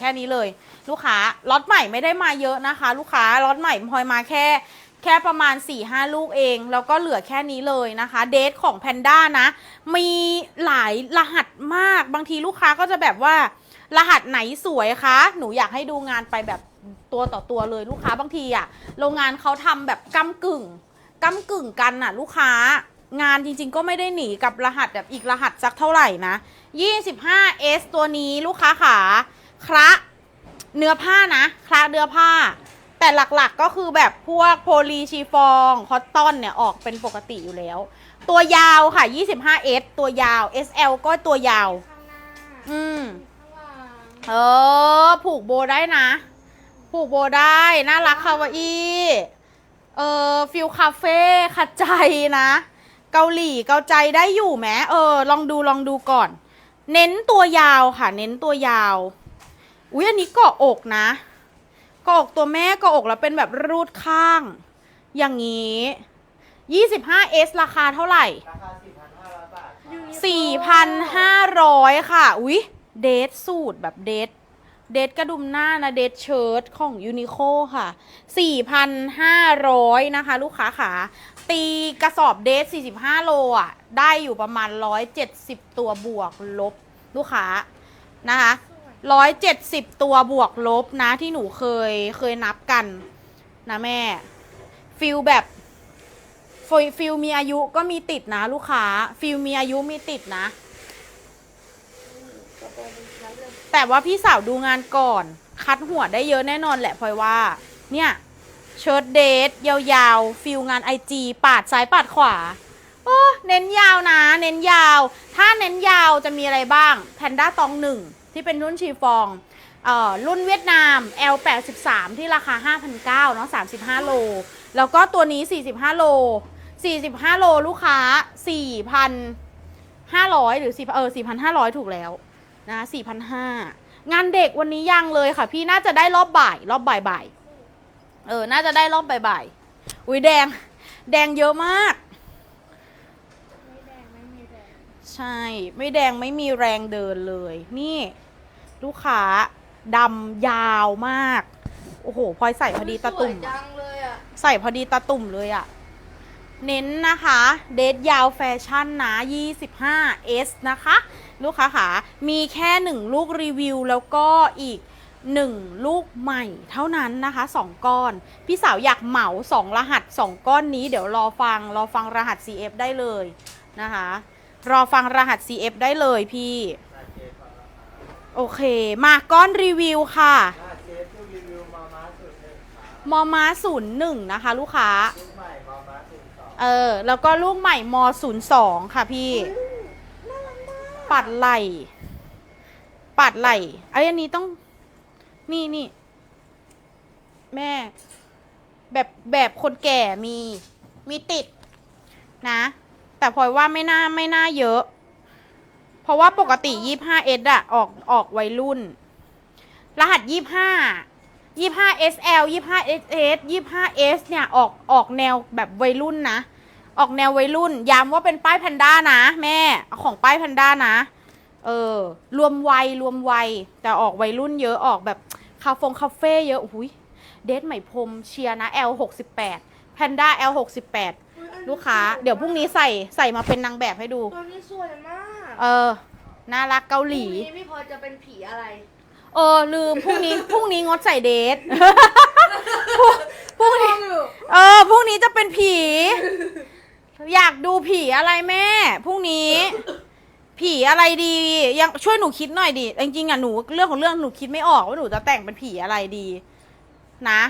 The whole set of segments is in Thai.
แค่นี้เลย ลูกค้าล็อตใหม่ไม่ได้มาเยอะนะคะ ลูกค้าล็อตใหม่พลอยมาแค่ แค่ประมาณ4ี่ห้าลูกเอง แล้วก็เหลือแค่นี้เลยนะคะ เดทของแพนด้านะ มีหลายรหัสมากบางทีลูกค้าก็จะแบบว่า รหัสไหนสวยคะ หนูอยากให้ดูงานไปแบบตัวต่อตัวเลยลูกค้าบางทีอะโรงงานเขาทำแบบกำกึ่งกำกึ่งกันน่ะ ลูกค้างานจริงๆก็ไม่ได้หนีกับรหัสแบบอีกรหัสสักเท่าไหร่นะ 25S ตัวนี้ลูกค้าขา คระเนื้อผ้านะคระเนื้อผ้า แต่หลักๆก็คือแบบพวกโพลีชีฟองคอตตอนเนี่ยออกเป็นปกติอยู่แล้ว ตัวยาวค่ะ 25S ตัวยาว SL ก็ตัวยาว อืมข้างหลังเออ ผูกโบได้นะ ผูกโบได้ น่ารักคาวาอีเออฟิลคาเฟ่ขัดใจนะ เกาหลีเกาใจได้อยู่ไหมเออ ลองดูลองดูก่อน เน้นตัวยาวค่ะ เน้นตัวยาว อุ้ยอันนี้กาะอกนะกาะอกตัวแม่กาะอกแล้วเป็นแบบรูดข้าง อย่างนี้ 25S ราคาเท่าไหร่ ราคา4,500บาท4,500 ค่ะ อุ๊ย เดทสูตรแบบเดทเดทกระดุมหน้านะ เดทเชิ้ตของยูนิโคค่ะ 4,500 นะคะ ลูกค้าขา ตีกระสอบเดท45 โลอะ ได้อยู่ประมาณ 170 ตัวบวกลบลูกค้านะคะ 170ตัวบวกลบนะที่หนูเคยเคยนับกันนะแม่ ฟิลแบบฟิลฟิลมีอายุก็มีติดนะลูกค้า ฟิลมีอายุมีติดนะ แต่ว่าพี่สาวดูงานก่อน คัดหัวได้เยอะแน่นอนแหละพลอยว่า เนี่ยเชิ้ตเดทยาวๆ ฟิลงานไอจีปาดซ้ายปาดขวาโอ้เน้นยาวนะ เน้นยาว ถ้าเน้นยาวจะมีอะไรบ้าง แพนด้าตองหนึ่ง ที่เป็นรุ่นชีฟองเอ่อรุ่นเวียดนาม L83 ที่ราคา 5,900เนาะ35 โล แล้วก็ตัวนี้ 45 โล 45 โลลูกค้า 4,500 หรือ4เออ4,500 ถูกแล้วนะ4,500 งานเด็กวันนี้ยังเลยค่ะ พี่น่าจะได้รอบบ่าย รอบบ่ายบ่ายเออ น่าจะได้รอบบ่ายบ่ายอุ้ยแดง แดงเยอะมาก ไม่แดงไม่มีแดง ใช่ ไม่แดงไม่มีแรงเดินเลย นี่ ลูกค้าดำยาวมาก โอ้โหพลอยใส่พอดีตาตุ่ม สวยจังเลยอะใส่พอดีตาตุ่มเลยอะเน้นนะคะ เดทยาวแฟชั่นนะ 25S นะคะ ลูกค้าขามีแค่หนึ่งลูกรีวิว แล้วก็อีกหนึ่งลูกใหม่เท่านั้นนะคะสองก้อน พี่สาวอยากเหมาสองรหัสสองก้อนนี้ เดี๋ยวรอฟัง รอฟังรหัส CF ได้เลยนะคะ รอฟังรหัส CF ได้เลยพี่ โอเค มาก้อนรีวิวค่ะมาม้าสุดหนึ่งครับมอม้าศูนย์หนึ่งนะคะ ลูกค้า เออ แล้วก็ลูกใหม่มศูนย์สองค่ะพี่ ปัดไหล ปัดไหลไอ้อันนี้ต้อง นี่นี่ แม่ แบบแบบคนแก่มี มีติดนะ แต่พลอยว่าไม่น่าไม่น่าเยอะ เพราะว่าปกติ 25S อะออกออกวัยรุ่น รหัส 25 25 SL 25 SS 25S เนี่ยออกออกแนวแบบวัยรุ่นนะ ออกแนววัยรุ่น ย้ำว่าเป็นป้ายแพนด้านะ แม่ของป้ายแพนด้านะ เออ รวมวัยรวมวัย แต่ออกวัยรุ่นเยอะออกแบบคาเฟงคาเฟ่เยอะอุ้ยเดทใหม่พรมเชียร์นะ L 6 8แพนด้า L 6 8 ลูกค้า เดี๋ยวพรุ่งนี้ใส่ใส่มาเป็นนางแบบให้ดู ตัวนี้สวยมากเออ น่ารักเกาหลีพรุ่งนี้พี่พลอยจะเป็นผีอะไร เออ ลืมพรุ่งนี้ พรุ่งนี้งดใส่เดท พรุ่งนี้ เออ พรุ่งนี้จะเป็นผี อยากดูผีอะไรแม่ พรุ่งนี้ ผีอะไรดี ยังช่วยหนูคิดหน่อยดิ จริงๆอะหนูเรื่องของเรื่องหนูคิดไม่ออกว่าหนูจะแต่งเป็นผีอะไรดี นะ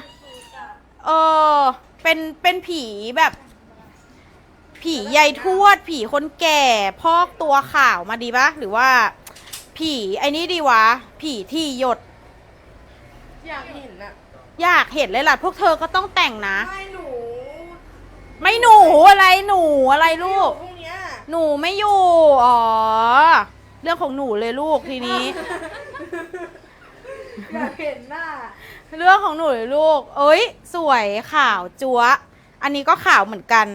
เออ เป็น เป็นผีแบบ ผียายทวด ผีคนแก่พอกตัวข่าวมาดีปะหรือว่า ผีไอ้นี่ดีวะ ผีที่หยด อยากเห็นอะอยากเห็นเลยล่ะ พวกเธอก็ต้องแต่งนะ ไม่หนูไม่หนูอะไรหนูอะไรลูก พรุ่งเนี้ยหนูไม่อยู่ อ๋อ เรื่องของหนูเลยลูกทีนี้ อยากเห็นหน้าเรื่องของหนูเลยลูก เอ้ย สวยข่าวจัวอันนี้ก็ข่าวเหมือนกัน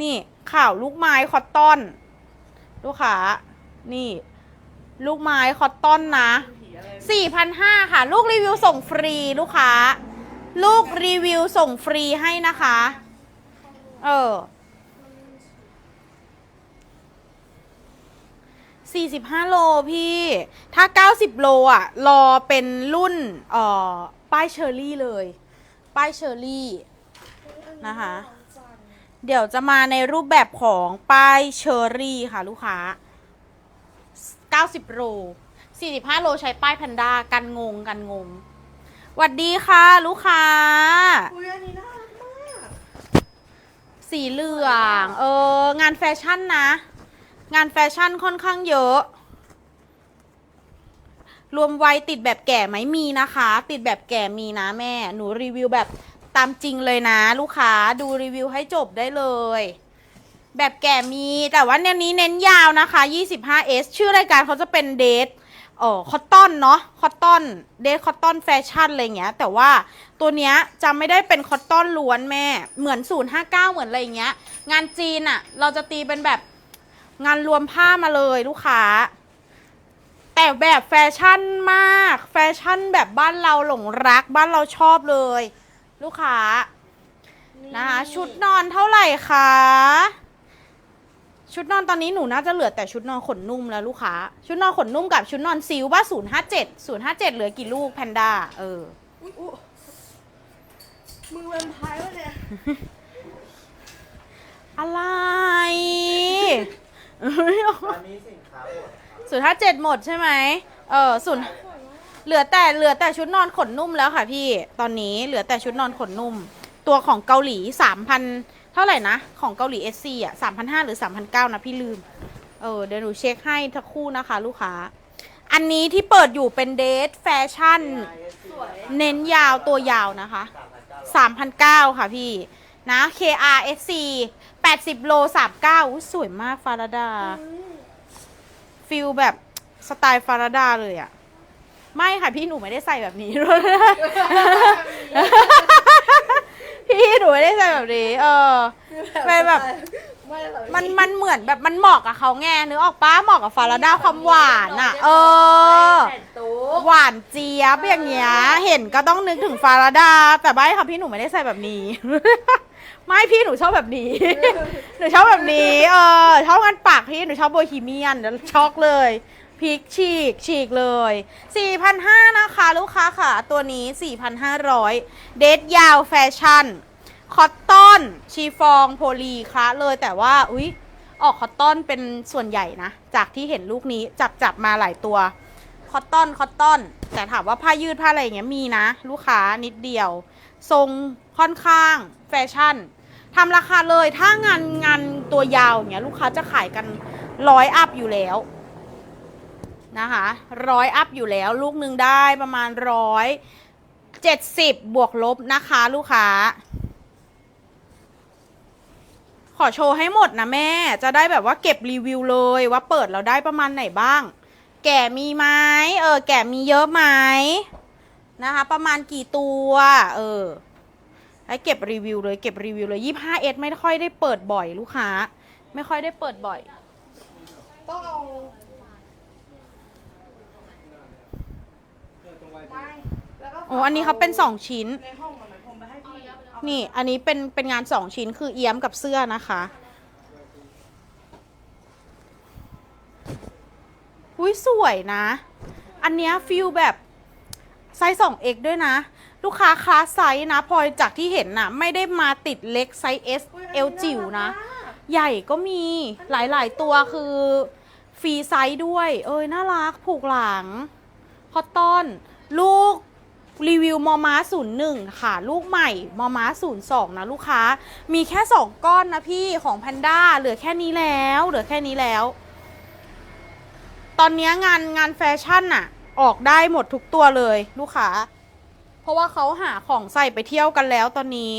นี่ข่าวลูกไม้คอตตอน ลูกค้านี่ ลูกไม้คอตตอนนะผีอะไรอะไร4,500ค่ะ ลูกรีวิวส่งฟรีลูกค้า ลูกรีวิวส่งฟรีให้นะคะ เออ45โลพี่ ถ้า90โลอะ รอเป็นรุ่นเอ่อป้ายเชอรี่เลย ป้ายเชอรี่นะคะ เดี๋ยวจะมาในรูปแบบของป้ายเชอรี่ค่ะลูกค้า 90 โล 45 โลใช้ป้ายแพนด้ากันงงกันงงหวัดดีค่ะ ลูกค้า อุ้ยอันนี้น่ารักมาก สีเหลือง เออ งานแฟชั่นนะ งานแฟชั่นค่อนข้างเยอะ รวมไวติดแบบแก่ไหมมีนะคะ ติดแบบแก่มีนะแม่ หนูรีวิวแบบ ตามจริงเลยนะ ลูกค้าดูรีวิวให้จบได้เลย แบบแก่มีแต่ว่าเนี่ยนี้เน้นยาวนะคะ 25S ชื่อรายการเขาจะเป็นเดทเออคอตตอนเนาะคอตตอนเดทคอตตอนแฟชั่นอะไรเงี้ย แต่ว่าตัวเนี้ยจะไม่ได้เป็นคอตตอนล้วนแม่ เหมือน 059 เหมือนอะไรเงี้ย งานจีนอะเราจะตีเป็นแบบงานรวมผ้ามาเลยลูกค้า แต่แบบแฟชั่นมาก แฟชั่นแบบบ้านเราหลงรักบ้านเราชอบเลย ลูกค้านะคะชุดนอนเท่าไหร่คะชุดนอนตอนนี้หนูน่าจะเหลือแต่ชุดนอนขนนุ่มแล้วลูกค้า ชุดนอนขนนุ่มกับชุดนอนซิลว่าศูนย์ห้าเจ็ดศูนย์ห้าเจ็ดเหลือกี่ลูกแพนด้าเอออุ๊ยอุ๊ยมึงเวมไพร์วะเนี่ยอะไรตอนนี้สินค้าหมดครับศูนย์ห้าเจ็ดหมดใช่ไหมเออศูนย์ เหลือแต่เหลือแต่ชุดนอนขนนุ่มแล้วค่ะพี่ ตอนนี้เหลือแต่ชุดนอนขนนุ่ม ตัวของเกาหลีสามพันเท่าไหร่นะ ของเกาหลีเอสซีอะสามพันห้าหรือสามพันเก้านะพี่ลืม เออเดี๋ยวหนูเช็คให้ทักครู่นะคะ ลูกค้า อันนี้ที่เปิดอยู่เป็นเดทแฟชั่นสวยเน้นยาวตัวยาวนะคะสามพันเก้า3,009ค่ะพี่ นะ KRSC 80โล39อุ๊ยสวยมากฟาราดาฟิลแบบสไตล์ฟาราดาเลยอะ ไม่ค่ะพี่หนูไม่ได้ใส่แบบนี้ พี่หนูไม่ได้ใส่แบบนี้ เออเป็นแบบไม่หรอกมันมันเหมือนแบบมันเหมาะกับเขาไงนึกออกป้าเหมาะกับฟาราดาความหวานอะเออแต่งตุ๊กหวานเจี๊ยบอย่างเงี้ย เห็นก็ต้องนึกถึงฟาราดา แต่ไม่ค่ะพี่หนูไม่ได้ใส่แบบนี้ ไม่พี่หนูชอบแบบนี้ หนูชอบแบบนี้ เออชอบงานปากพี่หนูชอบโบฮีเมียนเดี๋ยวช็อกเลย พริกฉีกฉีกเลย 4,500 นะคะ ลูกค้าค่ะ ตัวนี้ 4,500 เดทยาวแฟชั่น คอตตอน ชีฟองโพลีคะเลยแต่ว่า อุ๊ย ออกคอตตอนเป็นส่วนใหญ่นะ จากที่เห็นลูกนี้จับจับมาหลายตัว คอตตอน คอตตอน แต่ถามว่าผ้ายืดผ้าอะไรอย่างเงี้ยมีนะ ลูกค้านิดเดียว ทรงค่อนข้างแฟชั่นทำราคาเลยถ้างานงานตัวยาวอย่างเงี้ยลูกค้าจะขายกันร้อยอัพอยู่แล้ว นะคะร้อยอัพอยู่แล้ว ลูกหนึ่งได้ประมาณร้อยเจ็ดสิบบวกลบนะคะ ลูกค้า ขอโชว์ให้หมดนะแม่ จะได้แบบว่าเก็บรีวิวเลยว่าเปิดเราได้ประมาณไหนบ้าง แก่มีไหมเออ แก่มีเยอะไหมนะคะ ประมาณกี่ตัว เออให้เก็บรีวิวเลยเก็บรีวิวเลยยี่ห้าเอสไม่ค่อยได้เปิดบ่อยลูกค้า ไม่ค่อยได้เปิดบ่อยต้องเอาไม่แล้วก็ โอ้อันนี้เขาเป็นสองชิ้น ในห้องมันผมไปให้พี่เอานี่ อันนี้เป็นเป็นงานสองชิ้นคือเอี้ยมกับเสื้อนะคะ อุ้ยสวยนะ อันเนี้ยฟิลแบบไซส์ 2x ด้วยนะ ลูกค้าคลาสไซส์นะพลอยจากที่เห็นน่ะไม่ได้มาติดเล็กไซส์ S อุ๊ยเอลจิ๋วนะอัารักมากใหญ่ก็มีหลายๆ ตัวคือฟรีไซส์ด้วย เอ้ยน่ารักผูกหลังคอตตอน ลูก รีวิวมอม้า01 ค่ะ ลูกใหม่มอม้า02 นะลูกค้า มีแค่ 2 ก้อนนะพี่ของแพนด้าเหลือแค่นี้แล้ว เหลือแค่นี้แล้ว ตอนนี้งานงานแฟชั่นอะออกได้หมดทุกตัวเลยลูกค้า เพราะว่าเขาหาของใส่ไปเที่ยวกันแล้วตอนนี้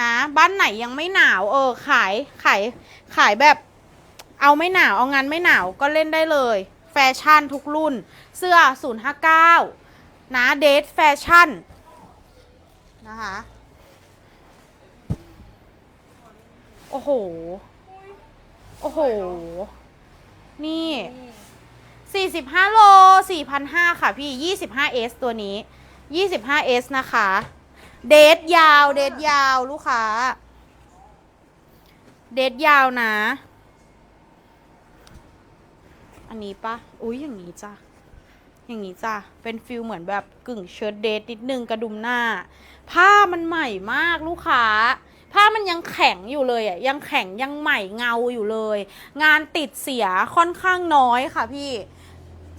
นะ บ้านไหนยังไม่หนาวเออขายขายขายแบบ เอาไม่หนาวเอางานไม่หนาวก็เล่นได้เลย แฟชั่นทุกรุ่น เสื้อ 059 นะเดทแฟชั่นนะคะ โอ้โห โอ้โห นี่ 45 โล 4,500 ค่ะพี่ 25S ตัวนี้ 25S นะคะ เดทยาว เดทยาวลูกค้า เดทยาวนะ อันนี้ปะอุ้ยอย่างนี้จ้ะ อย่างนี้จ้ะ เป็นฟิลเหมือนแบบกึ่งเชิ้ตเดทนิดนึงกระดุมหน้า ผ้ามันใหม่มากลูกค้า ผ้ามันยังแข็งอยู่เลยอะ ยังแข็งยังใหม่เงาอยู่เลย งานติดเสียค่อนข้างน้อยค่ะพี่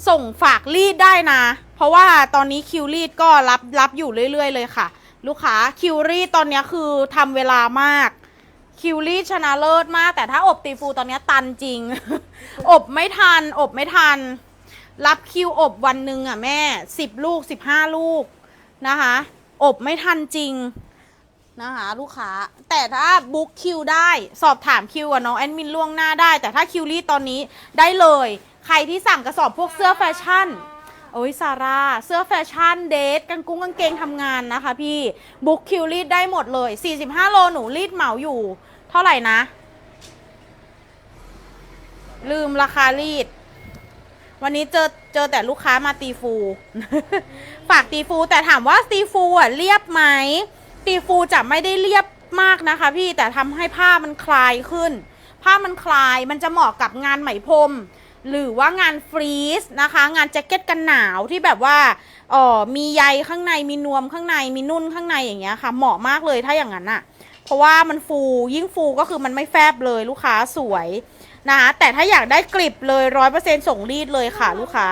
ส่งฝากรีดได้นะ เพราะว่าตอนนี้คิวรีดก็รับรับอยู่เรื่อย ๆ เลยค่ะ ลูกค้าคิวรีดตอนนี้คือทำเวลามากคิวรีดชนะเลิศมาก แต่ถ้าอบตีฟูตอนนี้ตันจริง อบไม่ทัน อบไม่ทัน รับคิวอบวันหนึ่งอะแม่สิบลูกสิบห้าลูกนะคะ อบไม่ทันจริงนะคะลูกค้า แต่ถ้าบุ๊กคิวได้สอบถามคิวกับน้องแอดมินล่วงหน้าได้ แต่ถ้าคิวรีดตอนนี้ได้เลย ใครที่สั่งกระสอบพวกเสื้อแฟชั่นโอ้ยซาร่าเสื้อแฟชั่นเดทกางกุ้งกางเกงทำงานนะคะพี่บุ๊กคิวรีดได้หมดเลย 45 โลหนูรีดเหมาอยู่ เท่าไหร่นะ ลืมราคารีด วันนี้เจอเจอแต่ลูกค้ามาตีฟู ฝากตีฟูแต่ถามว่าตีฟูอะเรียบไหมตีฟูจะไม่ได้เรียบมากนะคะพี่แต่ทำให้ผ้ามันคลายขึ้น ผ้ามันคลายมันจะเหมาะกับงานไหมพรมหรือว่างานฟรีสนะคะ งานแจ็คเก็ตกันหนาวที่แบบว่าเออมีใยข้างในมีนวมข้างในมีนุ่นข้างในอย่างเงี้ยค่ะ เหมาะมากเลยถ้าอย่างนั้นอะเพราะว่ามันฟูยิ่งฟูก็คือมันไม่แฟบเลยลูกค้าสวย นะคะแต่ถ้าอยากได้กริบเลยร้อยเปอร์เซ็นส่งรีดเลยค่ะ ลูกค้า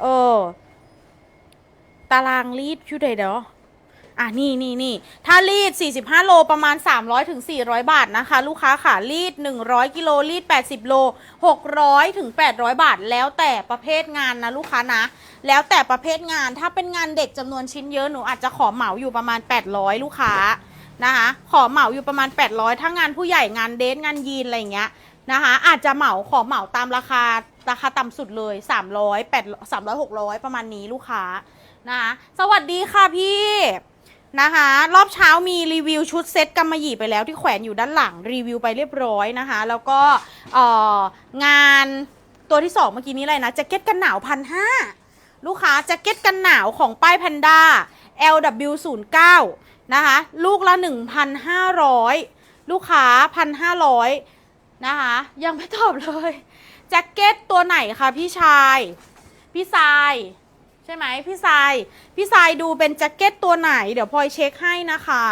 เออ ตารางรีดชื่อใดเด้ออะนี่นี่นี่ถ้ารีด 45 โลประมาณ 300ถึง400 บาทนะคะ ลูกค้าค่ะรีด 100 กิโลรีด 80 โล 600ถึง800 บาท แล้วแต่ประเภทงานนะลูกค้านะ แล้วแต่ประเภทงานถ้าเป็นงานเด็กจำนวนชิ้นเยอะหนูอาจจะขอเหมาอยู่ประมาณ 800 ลูกค้านะคะ ขอเหมาอยู่ประมาณ 800 ถ้างานผู้ใหญ่งานเดทงานยีนอะไรอย่างเงี้ย นะคะ อาจจะเหมาขอเหมาตามราคาราคาต่ำสุดเลย 300 8 300 600 ประมาณนี้ลูกค้านะคะสวัสดีค่ะพี่นะคะ รอบเช้ามีรีวิวชุดเซ็ตกำมะหยี่ไปแล้วที่แขวนอยู่ด้านหลังรีวิวไปเรียบร้อยนะคะ แล้วก็องานตัวที่สองเมื่อกี้นี้อะไรนะแจ็คเก็ตกันหนาวพันห้าลูกค้าแจ็คเก็ตกันหนาวของป้ายแพนด้า LW09 นะคะ ลูกละ 1,500 ลูกค้า 1,500 นะคะ ยังไม่ตอบเลยแจ็คเก็ตตัวไหนคะพี่ชาย พี่ชายใช่ไหมพี่ทรายพี่ทรายดูเป็นแจ็คเก็ตตัวไหน เดี๋ยวพลอยเช็คให้นะคะ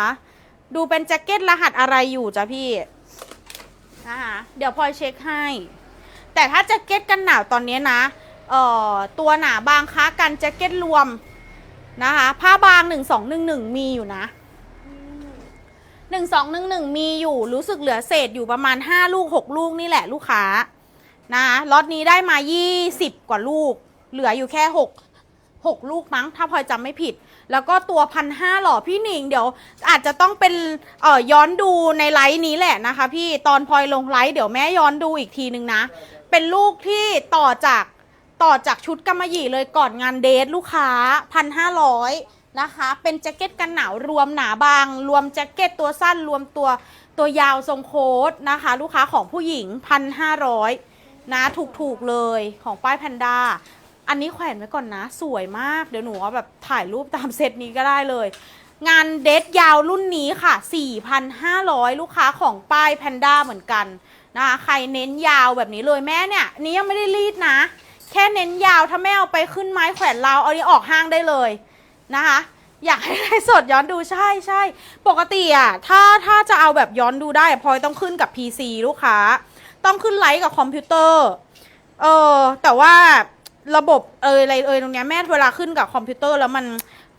ดูเป็นแจ็คเก็ตรหัสอะไรอยู่จ้ะพี่นะคะเดี๋ยวพลอยเช็คให้ แต่ถ้าแจ็คเก็ตกันหนาวตอนนี้นะเอ่อตัวหนาบางค้ากันแจ็คเก็ตรวมนะคะ ผ้าบางหนึ่งสองหนึ่งหนึ่งมีอยู่นะ หนึ่งสองหนึ่งหนึ่งมีอยู่รู้สึกเหลือเศษอยู่ประมาณห้าลูกหกลูกนี่แหละลูกค้านะล็อตนี้ได้มายี่สิบกว่าลูก เหลืออยู่แค่หกหกลูกมั้ง ถ้าพลอยจำไม่ผิด แล้วก็ตัวพันห้าหล่อพี่หนิง เดี๋ยวอาจจะต้องเป็นเอ่อย้อนดูในไลฟ์นี้แหละนะคะ พี่ตอนพลอยลงไลฟ์เดี๋ยวแม่ย้อนดูอีกทีนึงนะ เป็นลูกที่ต่อจากต่อจากชุดกำมะหยี่เลยก่อนงานเดทลูกค้าพันห้าร้อย นะคะ เป็นแจ็คเก็ตกันหนาวรวมหนาบาง รวมแจ็คเก็ตตัวสั้นรวมตัวตัวยาวทรงโค้ทนะคะ ลูกค้าของผู้หญิงพันห้าร้อยนะถูกๆเลยของป้ายแพนด้าอันนี้แขวนไว้ก่อนนะ สวยมาก เดี๋ยวหนูเอาแบบถ่ายรูปตามเซตนี้ก็ได้เลย งานเดทยาวรุ่นนี้ค่ะ 4,500 ลูกค้าของป้ายแพนด้าเหมือนกันนะคะใครเน้นยาวแบบนี้เลยแม่เนี่ยนนี้ยังไม่ได้รีดนะ แค่เน้นยาวถ้าแม่เอาไปขึ้นไม้แขวนราวเอานี้ออกห้างได้เลย นะคะ อยากให้ได้สดย้อนดูใช่ใช่ปกติอะถ้าถ้าจะเอาแบบย้อนดูได้พลอยต้องขึ้นกับ PC ลูกค้า ต้องขึ้นไลฟ์กับคอมพิวเตอร์เออแต่ว่าระบบเอยอะไรเอยตรงเนี้ยแม่เวลาขึ้นกับคอมพิวเตอร์แล้วมัน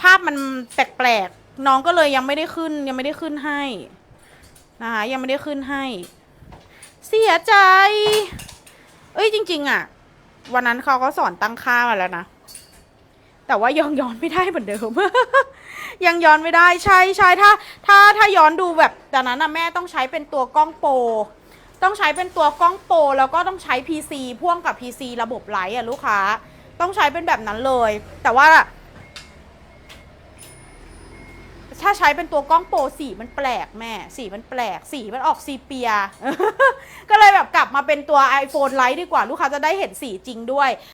ภาพมันแปลกๆน้องก็เลยยังไม่ได้ขึ้นยังไม่ได้ขึ้นให้นะคะยังไม่ได้ขึ้นให้ เสียใจ เอ้ยจริง ๆอะวันนั้นเขาก็สอนตั้งค่ามาแล้วนะ แต่ว่ายังย้อนไม่ได้เหมือนเดิม ยังย้อนไม่ได้ใช่ใช่ถ้า ถ้าถ้าย้อนดูแบบแต่นั้นนะแม่ต้องใช้เป็นตัวกล้องโปรต้องใช้เป็นตัวกล้องโปรแล้วก็ต้องใช้ PC พ่วงกับ PC ระบบไลท์อะลูกค้า ต้องใช้เป็นแบบนั้นเลย แต่ว่า ถ้าใช้เป็นตัวกล้องโปรสีมันแปลกแม่ สีมันแปลก สีมันออกซีเปีย ก็เลยแบบกลับมาเป็นตัว iPhone Lite ดีกว่า ลูกค้าจะได้เห็นสีจริงด้วย